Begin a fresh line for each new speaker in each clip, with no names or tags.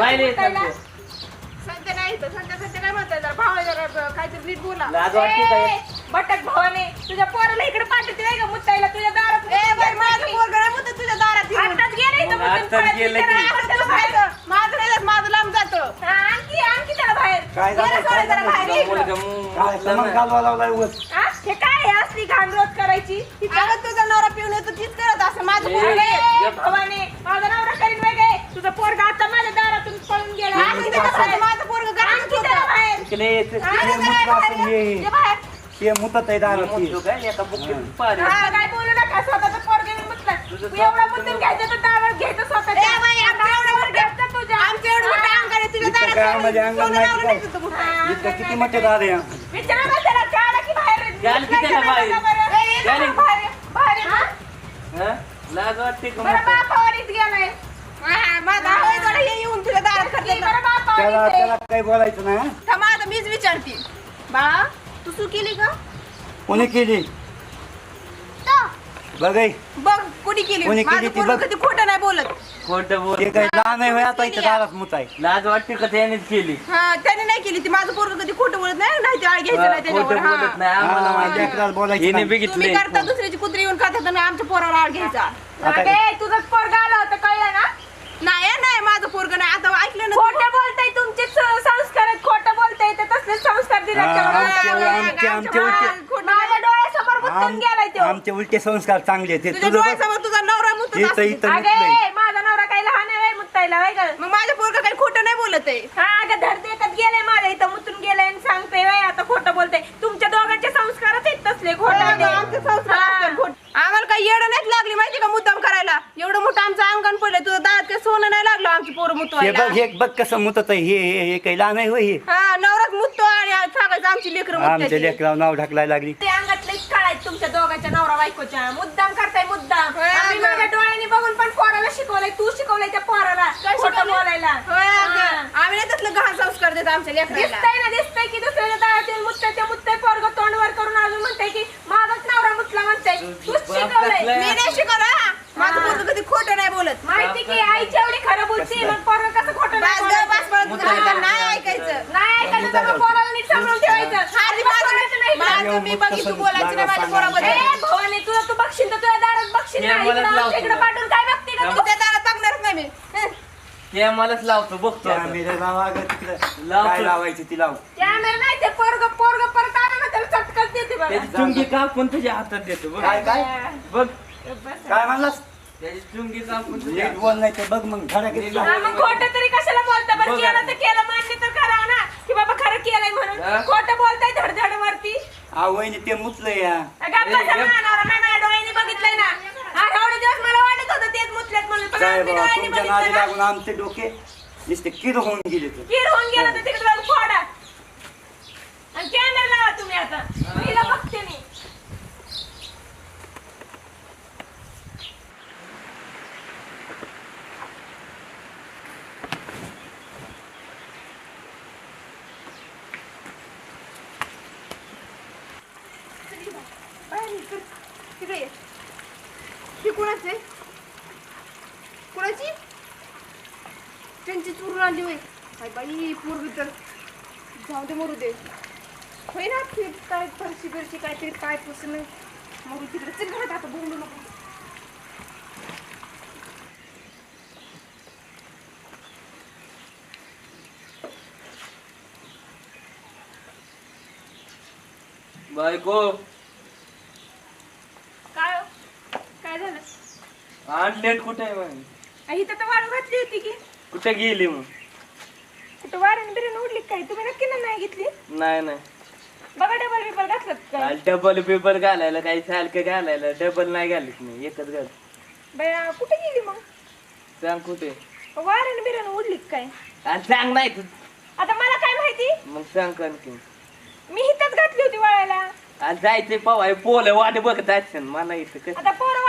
बाहेर ये,
मुतायला.
सांगते.
सध्या नाही तर सध्या सध्या काय म्हणताय जरा भावा जरा ब- काहीतरी नीट बोला
लाज वाटते का?
ए, बटक भावाने तुझ्या पोराला इकडे पाठवते नाही का मुत्ताईला तुझ्या दारात ए बाई माझं पोरग नाही मुत तुझ्या दारात आताच गेलं इथं
मग
मुतून
आत्ताच
पळत
गेलं
तिथे
की.
राहा, त्याला बाहेर जा. माझं नाही जात, माझं लांब जातं हा, आणखी आणखी त्याला बाहेर
काय झालं?
गेलं सोडा जरा बाहेर ये
मुलगा
इकडं.
मु-
काय
मुतला
समज
ना.
घालवा लावलाय उगाच.
हा? हे काय आहे असली घाण रोज करायची अगं तुझा नवरा पिऊन येतो तीच करत असं माझं
ए,
पोरग आहे.
ए,
भवानी माझा नवरा करीन वेगळे तुझं पोरग आता माझ्या दारातून पळून गेला आणखी त्याला बाहेर. माझं पोरग
इकडे येते.
हे मुतलं. असेल हे.
ये बाहेर.
हे मुतत आहे दारात
मुतलो
ती.
काय? एका बुक्कीत पारी.
हा, काय बोलू नका स्वतःचं पोरग मी म्हटलं
तुझं
तू एवढा
स्वतःचं
मुद्दून
नको.
घ्यायचं तर दारात घ्यायचं स्वतःच्या. आता एवढं मोठं घ्यायचं तुझ्या.
इथं
तुझ्या
काय आम्हाला अंगण
सोनं
नाही
लावलं
काय?
नाही तुझं कुठं.
इथं किती मोठे दार आहे
विचारा ना त्याला, काढा की बाहेर.
घाल की त्याला बाहेर.
ए, ये
घाल
ना
की.
बाहेर, बाहेर ये ना.
हा? लाज वाटते का
बरं
मुतला?
बापावानीच गेलाय. माझा आवाज जरा हे येऊन तुझ्या दारात खरली. बरं
त्याला
बापावानीच
त्याला
आहे.
काही बोलायचं नाही हं?
थांबा, आता मीच विचारते बाळा तू सू केली का
कोणी केली बघ
बघ कुणी केली
कोणी केली
माझं
ती
पोरगं
बघ.
कधी खोटं नाही बोलत
खोटं बोल
ते काही लहान आहे होय आता इथं दारात मुत आहे
लाज वाटते का त्यानेच केली
हा त्याने नाही केली ती माझं पोरग कधी खोटं बोलत नाही नाही ते आळ घ्यायचं नाही त्याच्यावर
खोटं बोलत
हा.
नाही आम्हाला
हा,
माहिती.
लेकराला बोलायचं
हिने
नाही.
तुम्ही
बघितले
करता दुसऱ्याची कुत्री येऊन करता तर आमच्या पोराला आळ घ्यायचा
आता
अगे, तुझं पोरग आलं होतं कळलं ना नाही नाही माझं पोरग नाही. आता ऐकलं ना खोटं बोलताय तुमचे स- संस्कार आहेत. खोटं बोलताय ते तसले संस्कार दिले
हा. आमचे-
हा,
आमचे-
हा,
आमचे
हा,
उलटे-
खोटं. माझ्या डोळ्यासमोर मुतून गेलाय
आम-
तो.
आमचे उलटे संस्कार चांगले. ते
तुझ्या
तुझं बघ,
डोळ्यासमोर तुझा नवरा मुतून
इथं-
असतो.
इथं
अगे,
मुतलंय.
माझा नवरा काही लहान आहे का? मग माझ्या पोरग काही खोटं नाही बोलत आहे. हा अगं धड देखत गेलाय माझ्या इथं मुतून गेलाय आणि सांगते वय आता खोटं बोलते तुमच्या दोघांचे संस्कारच आहेत तसले खोटं आम्हाला काही येडं नाही लागली माहिती का मुद्दाम करायला? एवढं मोठं आमचं अंगण पडलं सोनं नाही लागलं आमची पोरं
हे
मुतवायला
बघ हे बघ कसं मुतत आहे. हे हे हे काही लहान आहे होय हे.
हा नवराच मुततो आणि सांगायचं आमची लेकरं
आमच्या
मुतते
लेकरावर नाव ढकलायला लागली.
ते अंगातले काढायचं तुमच्या दोघांच्या नवरा बायकोच्या. मुद्दाम करताय मुद्दाम. आम्ही माझ्या डोळ्याने बघून पण पोराला शिकवलंय तू शिकवलंय त्या पोराला. खोटं बोलायला. आम्ही नाही घाण संस्कार देत आमच्या लेकराला. दिसतंय ना दिसतंय की दुसऱ्याच्या दारातील मुत्तय ते मुत्तय पोरग तोंडवर करून अजून म्हणताय की माझाच नवरा मुतला म्हणताय. तूच शिकवलंय? मी नाही शिकवलं. हा. माझं पोरग कधी खोटं नाही बोलत. माहिती की आईची एवढी खरं बोलते मग पोरग कसं खोटं नाही बोलत?
मुतायला.
नाही ऐकायचं नाही ऐकायचं तर मग पोराला नीट सांभाळून ठेवायचं अजिबात बोलायचं नाही. माझं मी बघी तू बोलायचं नाही माझ्या पोराबद्दल. ए, भवानी तुला तू बघशील तर तुझ्या दारात बघशील ना
मलाच
इकडं
लावतो.
इकडं पाठवून काय बघते का तू त्या दारात बघणारच नाही मी हं.
ते मलाच लावतो बघतो आता.
कॅमेरा लावा गं तिकडं.
लाव
काय
तू.
लावायची ती लाव
कॅमेरा नाही ते पोरग पोरग परत आलं ना त्याला चटकन देते बघा.
त्याची चुंगी कापून तुझ्या हातात देतो बघ
काय काय
बघ
बस.
काय म्हणलास
त्याची चुंगी कापून तुझ्या
नीट बोल नाही तर बघ मग धडा किती
हा,
लाव.
मग खोटं तरी कशाला बोलता बरं
बघा.
केलं तर केलं मान्य तर करावं ना बाबा खरं केलंय म्हणून.
हा?
खोटं बोलताय धडधड वरती.
आ, वहिनी ते मुतलं या.
डोळ्यांनी बघितलंय ना. हा एवढे दिवस मला वाटत होतं तेच मुतलेत म्हणून पण
काय
आज मी
बाबा
डोळ्यांनी
तुमच्या
बघितलं
नादी
ना.
लागून आमचे डोके नुसते किर होऊन गेले
कीर होऊन गेलं तर तिकडे फोडा. आणि कॅमेरा लावा तुम्ही आता मी बाहेर ये, चल. तिकडे ये. ही कोणाची आहे? कोणाची त्यांची चुरून आणली होय. हाय बाई पूर्वी तर जाऊ दे मरू दे. होय ना ते काय फरशी बिरशी काहीतरी काय पुसून मरू तिकडे. चल घरात आता बोलू नको.
बायको.
काय हो? काय झालं?
आणलेट कुठे आहे मग
आ, इथं तर वाळू घातली होती की.
कुठे गेली मग?
कुठं वाऱ्याने बिऱ्याने उडली काय? तुम्ही नक्की ना नाही घेतली?
नाही नाही.
बघा डबल बिबल घातलं काय?
डबल पेपर घालायला काही सारखं घालायला डबल नाही घालीत नाही एकच घाल.
बया कुठे गेली मग?
सांग कुठे?
वाऱ्याने बिऱ्याने उडली का काय?
आणि सांग नाही तू.
आता मला काय माहिती?
मग सांग आणखी
मी इथंच घातली होती वाळायला.
आणि जायचंय पवाय पोल वाट बघत असेल मला इथं कसं?
आता पोरं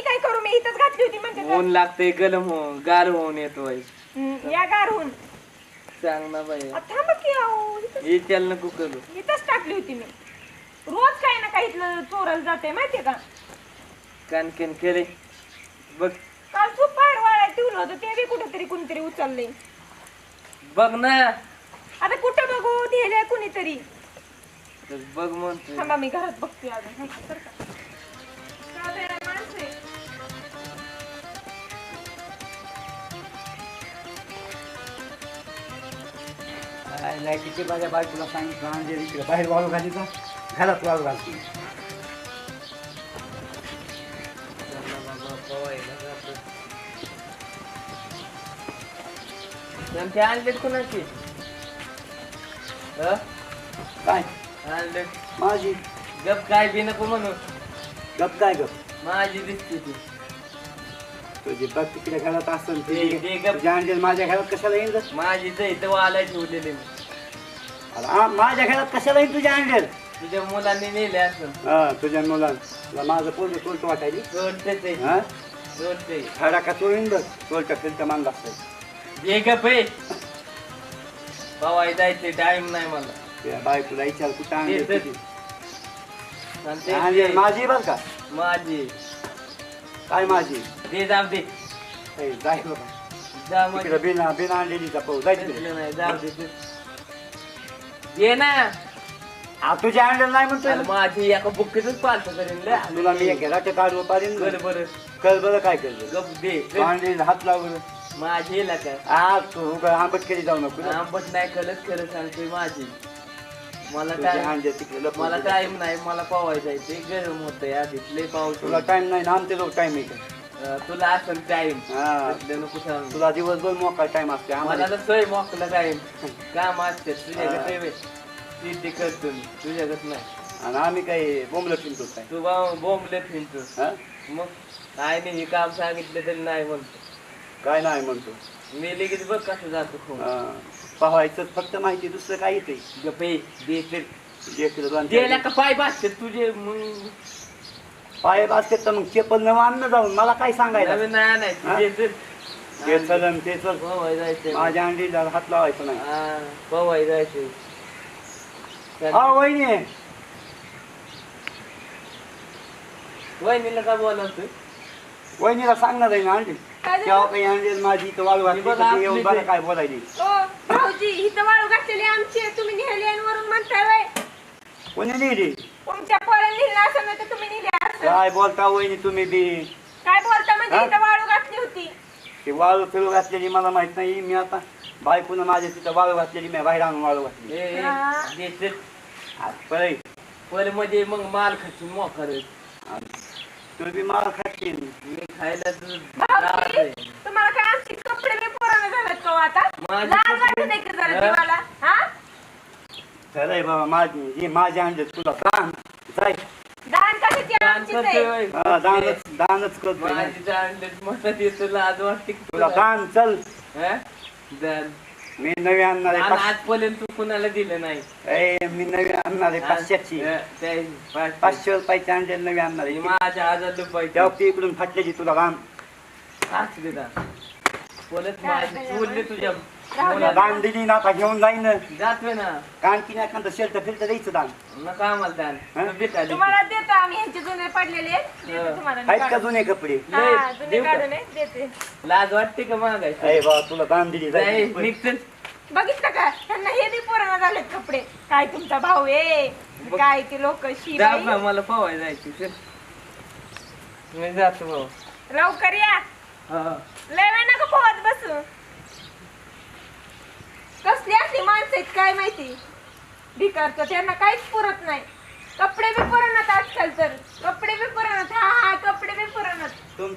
मी काय करू? मी इथंच घातली होती म्हणजे तर.
ऊन लागतंय गरम हो गार होऊन येतो बाई.
हम्म, या गारहून.
सांग ना बाई.
थांबा की अहो, इथंच-
हे त्याला नको करू.
इथंच टाकली होती मी. रोज काही ना काही इथलं चोराला जाते माहितीये का?
कानकेन केले बघ.
काल तू बाहेर वाळायला ठेवलं होतं ते बी कुठेतरी कुणीतरी उचलले
बघ ना.
आता कुठं बघू? दिले कुणीतरी.
तर बघ म्हणतोय.
थांबा मी घरात बघते अजून.
काय किती माझ्या बायकोला सांगितलं म्हणजे इकडे बाहेर वाळू घालीचा घरात वाळू घालतो
आणलेत कोणाची?
काय?
आणलेत.
माझी.
गप काय बी नको म्हणू.
गप काय गप?
माझी दिसते ती.
तुझी बघ तिकडे घरात असेल
ते- ते गप.
तुझ्या माझ्या घरात कशाला येईल?
माझी तर इथं वाला ठेवलेले मी.
आ, माझ्या घरात कशाला तुझ्या अंजल
तुझ्या मुलांनी नेले असं.
हा तुझ्या मुलांना. माझं पोरग चोलट वाटायली?
जोडते ते
हा?
जोडते
झाडा का चोळीन बघ चोलट फिरतं मान लागतंय
ये गप आहे पवाय जायचे टाइम नाही मला.
बायकोला विचार कुठं अंजल माझी बरं का?
माझी.
काय माझी?
दे जाऊ दे.
जाय बाबा. बिना बिना आणलेलीचा पाऊस जाय तिकडे.
दिसलं नाही जाऊ दे. ते. दे ना
आ तुझ्या अंडल नाही म्हणतोय ना.
माझी एका बुक्कीतच पालत करेन लय.
तुला मी एक घराच्या काढू पारीन
कर बरं
कर बरं काय कर
गप दे
अंडील हात लाव बरं
माझी येला का
आ तू उगा आंबट केली जाऊ नको ना.
आंबट नाही खरंच खरं सांगतोय माझी मला
तिकडे लपवून
मला
ठेव.
टाइम नाही मला पवाय जायचंय गरम होतंय आधीच लय पाऊस
तुला टाइम नाही ना आमचे लोक टाइम आहे का?
तुला असं टाइम
हा.
नको सांगू.
तुला दिवसभर मोका टाइम असते
मला
आम्हाला
तर सोय मोकला टाइम काम असते तुझ्याकडे ते ती. ते तुझ्याकडे नाही.
आणि आम्ही काही बोंबलं फिरतो काय?
तू बा- बोंबले फिरतो
हा?
मग काय नाही हे काम सांगितलं तरी नाही म्हणतो.
काय नाही म्हणतो.
मी लगेच बघ कसं जातो खूप
हा. पाहायचं फक्त माहिती दुसरं काय येते
गपे दे तर
लेकरं दोन
द्यायला
चार-
का पाय भासते तुझे मग
पाय बास्केट तर मग चेपल नवं आणणं जाऊन मला काय
नवीन नाही तर
ते चलन ते चल
पवाय जायचंय
माझ्या अंडीला हात लावायचं नाही.
हा पवाय जायचंय
हा वहिनी.
वहिनीला का बोलावतोय
वहिनीला सांगणार आहे ना अंडी.
काय झालं?
तेव्हा काही अंडी माझी इथं वाळू घातली
बघा
तर ती
आपली
येऊन बरं
ते-
काय बोलायली
ओ भाऊजी इथं वाळू घातलेली आमची. आहे. तुम्ही नेहली आणि वरून म्हणताय वय.
कोणी लिहिली
तुमच्या पोराला लिहिलं असं नाही तर तुम्ही नेली असं.
काय बोलता वहिनी तुम्ही बी?
काय बोलता? म्हणजे
हा?
इथं वाळू घातली होती.
ते वाळू फिरू घातलेली मला माहीत नाही. मी आता बायकोनं माझ्या तिथं वाळू घातलेली मी बाहेर आणून वाळू घातली.
हा.
दे तर.
आज पळे
पहिले म्हणजे मग माल खाची मोकर
तू बी मार खाशील.
मी खायला तर
भाऊजी. तुम्हाला काय आमची कपडे बी पुराणे झालेत का हो आता?
माझे
लाज
कपडे-
वाटत नाही का जरा
हा?
जीवाला हा?
खरंय बाबा माझी जी माझ्या अंडे तुला दान जाय
दान कशाची
दान
आमचीच आहे.
हा, दानच दानच करतोय ना.
माझी जाणलेत मला ते तुला आज वाटते की
तुला दान चल
हा? दान
मी नवी आणणार आहे
दान
पाच-
आजपर्यंत तू कुणाला दिलं नाही
ए, मी नवी आणणार आहे पाचशेची
हा, त्या- पाचशे.
पाचशे रुपयाची अंडे नवी आणणार
आणि
आहे
माझ्या हजार रुपये
तेव्हा ती इकडून फाटलेली तुला दान
असू दे दान बोलत माझी
काय
बोलले तुझ्या
तुला. दान दिली ना आता घेऊन जाईन.
जातोय ना.
कान की एखादं शेल्ट फिरत द्यायचं दान.
नका आम्हाला दान?
हा?
तू भेटा दे.
तुम्हाला देतो आम्ही ह्यांचे जुने पडलेले देतो. तुम्हाला.
आहेत का
काढून.
जुने कपडे?
हा
लय-
जुने
देऊ का?
काढून आहे, देते.
लाज वाटते का मागायची?
अरे बाबा तुला दान दिली
जाय.
बघितलं का? त्यांना हे बी पुराणा झालेत कपडे. काय तुमचा भाऊ आहे?
बघ.
काय ते लोक शी
जा
बाई.
बा, मला पवाय जायची चल. मी जातो भाऊ.
लवकर या.
हा.
लय वेळ नका पोहत बसू. कसली माणसं आहेत काय माहिती? भिकारचं त्यांना काहीच पुरत नाही. कपडे बी पुरणत आजकाल तर. कपडे बी पुरणत हा हा कपडे बी पुरणत तुमच्या